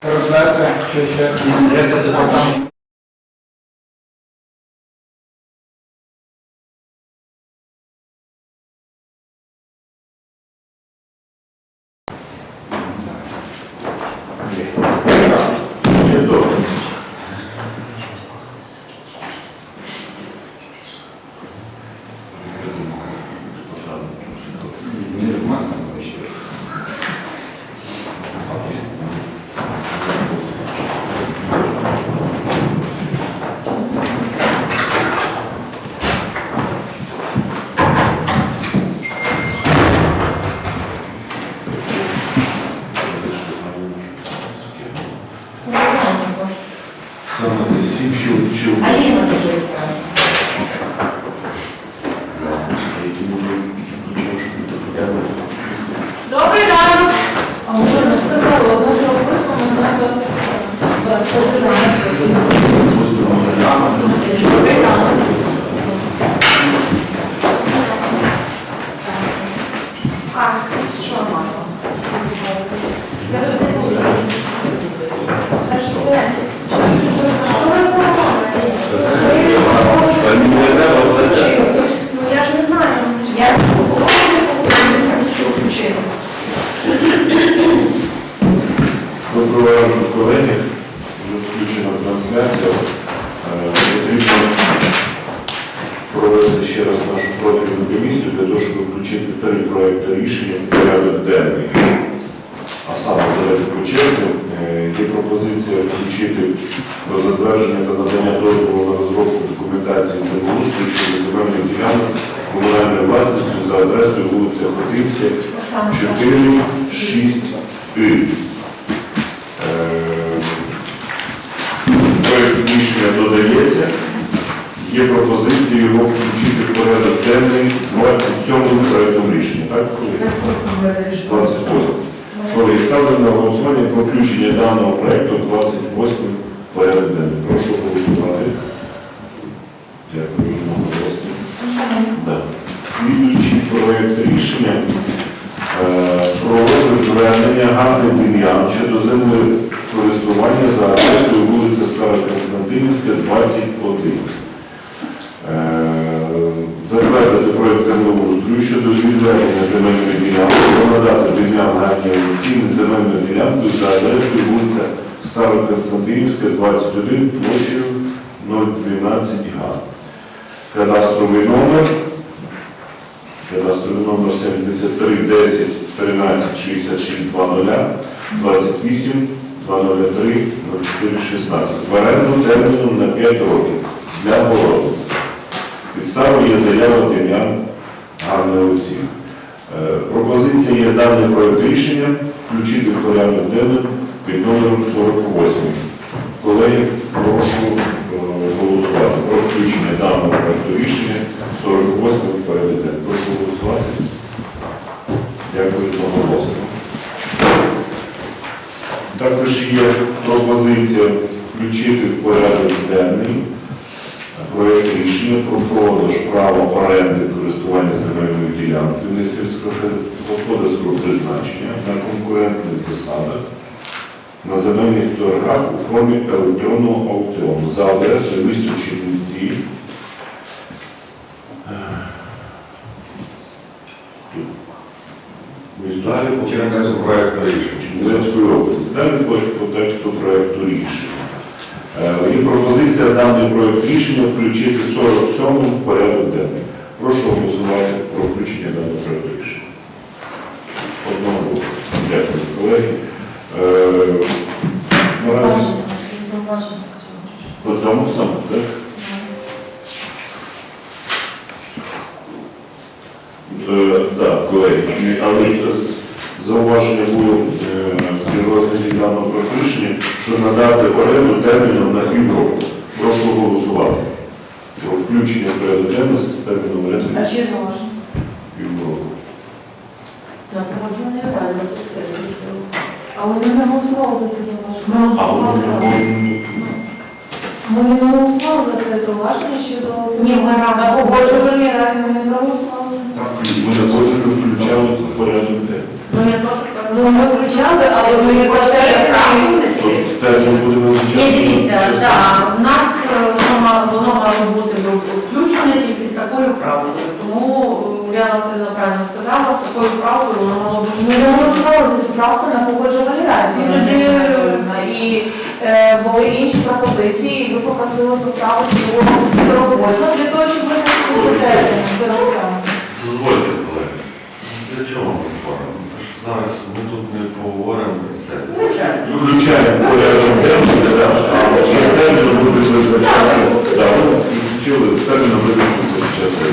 Трансляція чи ще Директор департаменту. Саме це сім що вчив, Аліна дуже якраз. які вони нічого, що буде порядок. Добрий ранок. А вже не сказали, одне з описано на 27 Добрий ранок. А, що мама? Я розумію. Та що це? Що ви Ну я не знаю. Я не. Доброго колеги. Вже трансляція. Провести ще раз нашу профільну комісію для того, щоб включити три проекти рішення в порядок денний. А саме давайте по черзі. Е, Є пропозиція включити про затвердження та надання дозволу на розробку документації землеустрою щодо земельних ділянок комунальної власності за адресою вулиця Хотинська, Оксана, 4, 6 І. Проект рішення додається. Є пропозиція його включити в порядок денний 27 проектом рішення. Так? 28. Колеги, ставлю на голосування про включення даного проекту в 28 порядок денний. Прошу голосувати. Дякую. одноголосно. Так. Слідуючий проект рішення е, про звернення Ганни Дем'ян щодо землекористування за адресою вулиця Стара Константинівська, 21. Е, Затвердити проект землеустрою щодо відведення земельної ділянки, надати Дем'ян Ганні Олексійні земельну ділянку за адресою вулиця Стара Константинівська, 21, площею 012 га. Кадастровий номер Кадастровий номер 73 10 13 66 20 28 203 04 16. В оренду на 5 років для Богородиці. Підставою є заява Дем'ян Ганни Олексій. Е, Пропозиція є даний проект рішення включити в порядок денний під номером 48. Колеги, прошу е, голосувати про включення даного проекту рішення 48 порядок денний. Прошу голосувати. Дякую за голосу. Також є пропозиція включити в порядок денний проект рішення про продаж права оренди користування земельною ділянкою не сільськогосподарського призначення на конкурентних засадах на земельних торгах у формі електронного аукціону за адресою місто Чернівці. Місто. Чернівецької області. Далі по, тексту проекту рішення. Е, Є пропозиція даний проект рішення включити 47 в порядок денний. Прошу голосувати про включення даного проекту рішення. Одного голосу. Дякую, колеги. Е, наразі По цьому саме, так? Е, Так, колеги, але це зауваження було е, в розгляді даного проекту що надати оренду терміном на півроку. Прошу голосувати. Про включення порядок денний з терміном оренди А чи залежно? півроку. На погоджувальній раді на сесії. Але ми не голосували за це зауваження. А воно Ми не голосували за це зауваження щодо... Ні, ми. На погоджувальній раді ми не проголосували. ми не можемо включали в порядок денний. Ну ми включали, але ми не Хочете правку завжди. внести? Тобто термін буде визначати. Ні, дивіться, так, у нас е, воно ма- воно мало бути включене тільки з такою правкою. Тому е, Уляна Васильівна правильно сказала, з такою правкою воно мало бути. Ми не голосували за цю правку на погоджувальній раді. Ну, тоді, І е, були інші пропозиції, і ви попросили поставити його 48 для того, щоб винести термін. Дозвольте, колеги. Для чого ми? Зараз ми тут не поговоримо про це. Звичайно. Включаємо в порядок денний, а через термін буде визначатися. Так, і включили, термін визначився